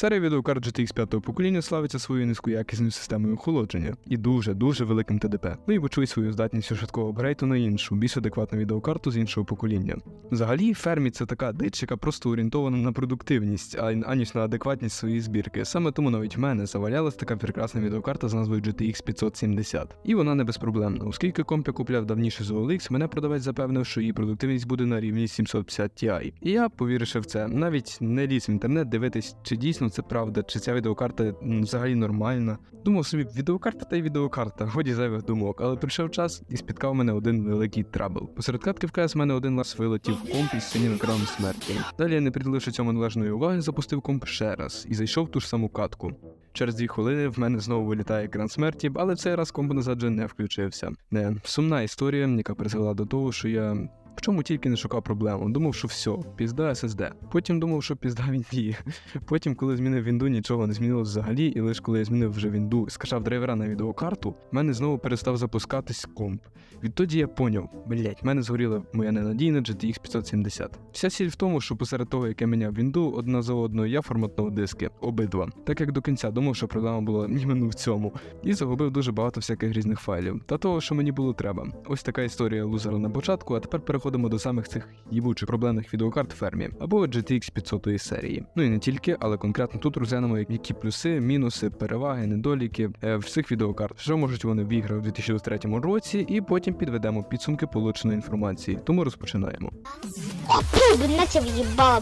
Серія відеокарт GTX 5 покоління славиться своєю низькоякісною системою охолодження і дуже дуже великим ТДП. Ну і вочує свою здатність швидкого апгрейду на іншу, більш адекватну відеокарту з іншого покоління. Взагалі, фермі це така дич, яка просто орієнтована на продуктивність, а аніж на адекватність своєї збірки. Саме тому навіть в мене завалялась така прекрасна відеокарта з назвою GTX 570. І вона не безпроблемна, оскільки комп я купляв давніше з OLX, мене продавець запевнив, що її продуктивність буде на рівні 750 Ti. І я повіривши в це, навіть не ліз в інтернет дивитись, чи дійсно це правда, чи ця відеокарта взагалі нормальна. Думав собі, відеокарта та й відеокарта, годі зайвих думок, але прийшов час і спіткав мене один великий трабл. Посеред катки в КС мене один раз вилетів комп із синім екраном смерті. Далі я не приділивши цьому належної уваги, запустив комп ще раз і зайшов в ту ж саму катку. Через дві хвилини в мене знову вилітає екран смерті, але в цей раз комп назад вже не включився. Не сумна історія, яка призвела до того, що я. В чому тільки не шукав проблему. Думав, що все, пізда SSD. Потім думав, що пізда Вінді. Потім, коли змінив Вінду, нічого не змінилось взагалі, і лише коли я змінив вже Вінду, скачав драйвера на відеокарту, в мене знову перестав запускатись комп. Відтоді я поняв, блять, в мене згоріла моя ненадійна GTX 570. Вся сіль в тому, що посеред того, як я міняв Вінду, одна за одною я форматнув диски, обидва. Так як до кінця думав, що проблема була іменно в цьому, і загубив дуже багато всяких різних файлів, та того, що мені було треба. Ось така історія лузера на початку, а тепер переходимо до самих цих їбучих проблемних відеокарт фермі або GTX 500 серії. Ну і не тільки, але конкретно тут розглянемо які плюси, мінуси, переваги, недоліки е, всіх відеокарт, що можуть вони в іграх у 2023 році, і потім підведемо підсумки полученої інформації. Тому розпочинаємо.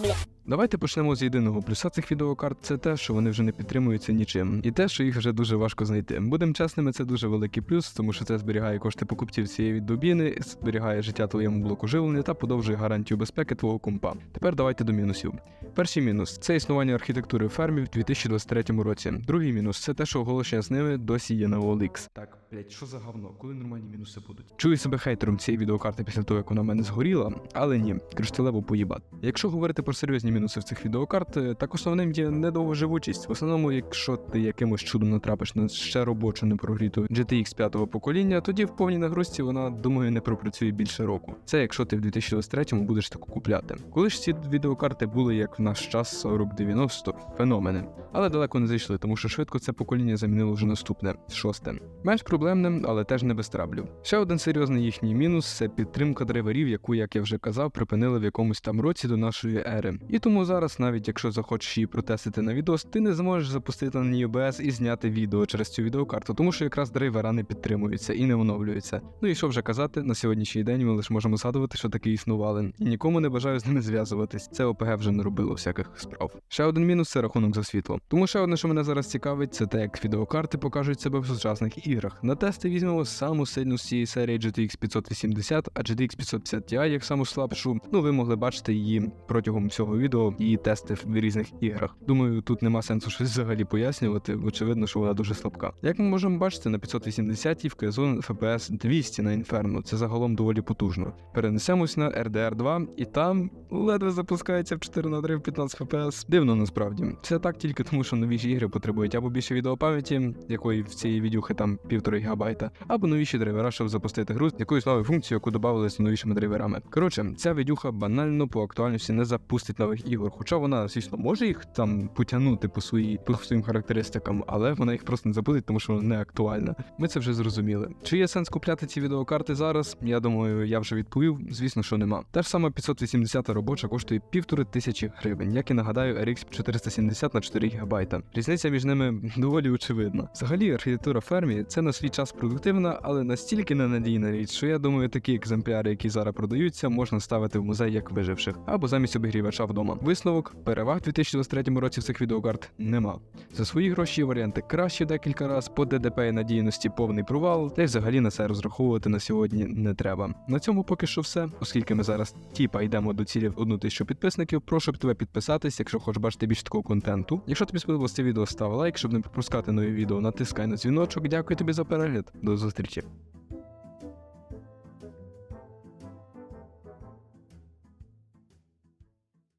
Бля. Давайте почнемо з єдиного плюса цих відеокарт. Це те, що вони вже не підтримуються нічим, і те, що їх вже дуже важко знайти. Будемо чесними, це дуже великий плюс, тому що це зберігає кошти покупців цієї віддобіни, зберігає життя твоєму блоку живлення та подовжує гарантію безпеки твого компа. Тепер давайте до мінусів. Перший мінус це існування архітектури фермів в 2023 році. Другий мінус це те, що оголошення з ними досі є на OLX. Так, блять, що за говно? Коли нормальні мінуси будуть? Чую себе хейтером цієї відеокарти після того, як вона в мене згоріла, але ні, кришталево поїбати. Якщо говорити про серйозні мінуси в цих відеокарт, е, так основним є недовгоживучість. В основному, якщо ти якимось чудом натрапиш на ще робочу непрогріту GTX 5 покоління, тоді в повній нагрузці вона, думаю, не пропрацює більше року. Це якщо ти в 2023 будеш таку купляти. Коли ж ці відеокарти були як в наш час 4090, феномени. Але далеко не зайшли, тому що швидко це покоління замінило вже наступне, шосте. Менш проблемним, але теж не без траблів. Ще один серйозний їхній мінус це підтримка драйверів, яку, як я вже казав, припинили в якомусь там році до нашої ери. І тому зараз, навіть якщо захочеш її протестити на відос, ти не зможеш запустити на ній OBS і зняти відео через цю відеокарту, тому що якраз драйвера не підтримуються і не оновлюються. Ну і що вже казати, на сьогоднішній день ми лише можемо згадувати, що такі існували. І нікому не бажаю з ними зв'язуватись. Це ОПГ вже не робило всяких справ. Ще один мінус це рахунок за світло. Тому ще одне, що мене зараз цікавить, це те, як відеокарти покажуть себе в сучасних іграх. На тести візьмемо саму сильну з цієї серії GTX 580, а GTX 550 Ti як саму слабшу. Ну ви могли бачити її протягом всього відео, її тести в різних іграх. Думаю, тут нема сенсу щось взагалі пояснювати. Очевидно, що вона дуже слабка. Як ми можемо бачити, на 580 в КСО FPS 200 на Inferno. Це загалом доволі потужно. Перенесемось на RDR 2, і там ледве запускається в 4 на 3 в 15 FPS. Дивно насправді. Це так тільки тому, що новіші ігри потребують або більше відеопам'яті, якої в цієї відюхи там півтори гігабайта, або новіші драйвера, щоб запустити гру з якоюсь новою функцією, яку додавали з новішими драйверами. Коротше, ця відюха банально по актуальності не запустить нових ігор. Хоча вона, звісно, може їх там потягнути по своїй по своїм характеристикам, але вона їх просто не запустить, тому що вона не актуальна. Ми це вже зрозуміли. Чи є сенс купляти ці відеокарти зараз? Я думаю, я вже відповів. Звісно, що нема. Та ж сама 580 робоча коштує півтори тисячі гривень, як і нагадаю, RX 470 на 4 ГБ. Різниця між ними доволі очевидна. Взагалі, архітектура фермі це на свій час продуктивна, але настільки ненадійна річ, що я думаю, такі екземпляри, які зараз продаються, можна ставити в музей як виживших, або замість обігрівача вдома. Висновок переваг у 2023 році цих відеокарт нема. За свої гроші варіанти краще декілька разів, по ДДП і надійності повний провал, та й взагалі на це розраховувати на сьогодні не треба. На цьому поки що все, оскільки ми зараз тіпа йдемо до цілі в одну тисячу підписників. Прошу б тебе підписатись, якщо хочеш бачити більше такого контенту. Якщо тобі сподобалось це відео, став лайк, щоб не пропускати нові відео, натискай на дзвіночок. Дякую тобі за перегляд. До зустрічі.